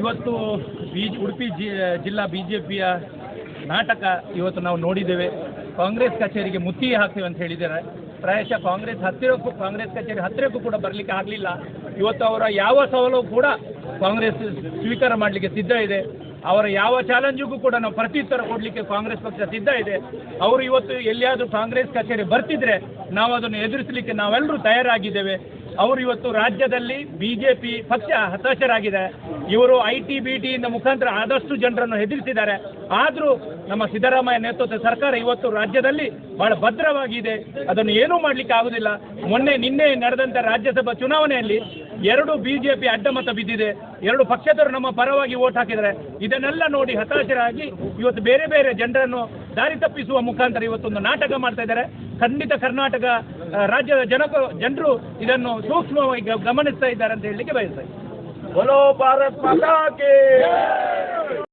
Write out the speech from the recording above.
ಇವತ್ತು ಬಿ ಉಡುಪಿ ಜಿ, ಜಿಲ್ಲಾ ಬಿ ಜೆ ಪಿಯ ನಾಟಕ ಇವತ್ತು ನಾವು ನೋಡಿದ್ದೇವೆ. ಕಾಂಗ್ರೆಸ್ ಕಚೇರಿಗೆ ಮುತ್ತಿಗೆ ಹಾಕ್ತೇವೆ ಅಂತ ಹೇಳಿದ್ದಾರೆ. ಪ್ರಾಯಶಃ ಕಾಂಗ್ರೆಸ್ ಹತ್ತಿರಕ್ಕೂ, ಕಾಂಗ್ರೆಸ್ ಕಚೇರಿ ಹತ್ತಿರಕ್ಕೂ ಕೂಡ ಬರಲಿಕ್ಕೆ ಆಗಲಿಲ್ಲ. ಇವತ್ತು ಅವರ ಯಾವ ಸವಾಲು ಕೂಡ ಕಾಂಗ್ರೆಸ್ ಸ್ವೀಕಾರ ಮಾಡಲಿಕ್ಕೆ ಸಿದ್ಧ ಇದೆ. ಅವರ ಯಾವ ಚಾಲೆಂಜಿಗೂ ಕೂಡ ನಾವು ಪ್ರತ್ಯುತ್ತರ ಕೊಡಲಿಕ್ಕೆ ಕಾಂಗ್ರೆಸ್ ಪಕ್ಷ ಸಿದ್ಧ ಇದೆ. ಅವರು ಇವತ್ತು ಎಲ್ಲಿಯಾದರೂ ಕಾಂಗ್ರೆಸ್ ಕಚೇರಿ ಬರ್ತಿದ್ರೆ ನಾವು ಅದನ್ನು ಎದುರಿಸಲಿಕ್ಕೆ ನಾವೆಲ್ಲರೂ ತಯಾರಾಗಿದ್ದೇವೆ. ಅವರು ಇವತ್ತು ರಾಜ್ಯದಲ್ಲಿ ಬಿಜೆಪಿ ಪಕ್ಷ ಹತಾಶರಾಗಿದೆ. ಇವರು ಐ ಟಿ ಬಿ ಟಿಯಿಂದ ಮುಖಾಂತರ ಆದಷ್ಟು ಜನರನ್ನು ಹೆದರಿಸಿದ್ದಾರೆ. ಆದರೂ ನಮ್ಮ ಸಿದ್ದರಾಮಯ್ಯ ನೇತೃತ್ವದ ಸರ್ಕಾರ ಇವತ್ತು ರಾಜ್ಯದಲ್ಲಿ ಬಹಳ ಭದ್ರವಾಗಿದೆ. ಅದನ್ನು ಏನೂ ಮಾಡಲಿಕ್ಕೆ ಆಗುದಿಲ್ಲ. ಮೊನ್ನೆ, ನಿನ್ನೆ ನಡೆದಂತ ರಾಜ್ಯಸಭಾ ಚುನಾವಣೆಯಲ್ಲಿ ಎರಡು ಬಿಜೆಪಿ ಅಡ್ಡಮತ ಬಿದ್ದಿದೆ. ಎರಡು ಪಕ್ಷದವರು ನಮ್ಮ ಪರವಾಗಿ ಓಟ್ ಹಾಕಿದ್ದಾರೆ. ಇದನ್ನೆಲ್ಲ ನೋಡಿ ಹತಾಶರಾಗಿ ಇವತ್ತು ಬೇರೆ ಬೇರೆ ಜನರನ್ನು ದಾರಿ ತಪ್ಪಿಸುವ ಮುಖಾಂತರ ಇವತ್ತೊಂದು ನಾಟಕ ಮಾಡ್ತಾ ಇದ್ದಾರೆ. ಖಂಡಿತ ಕರ್ನಾಟಕ ರಾಜ್ಯದ ಜನಕ, ಜನರು ಇದನ್ನು ಸೂಕ್ಷ್ಮವಾಗಿ ಗಮನಿಸ್ತಾ ಇದ್ದಾರೆ ಅಂತ ಹೇಳಲಿಕ್ಕೆ ಬಯಸ್ತಾ ಇದ್ದಾರೆ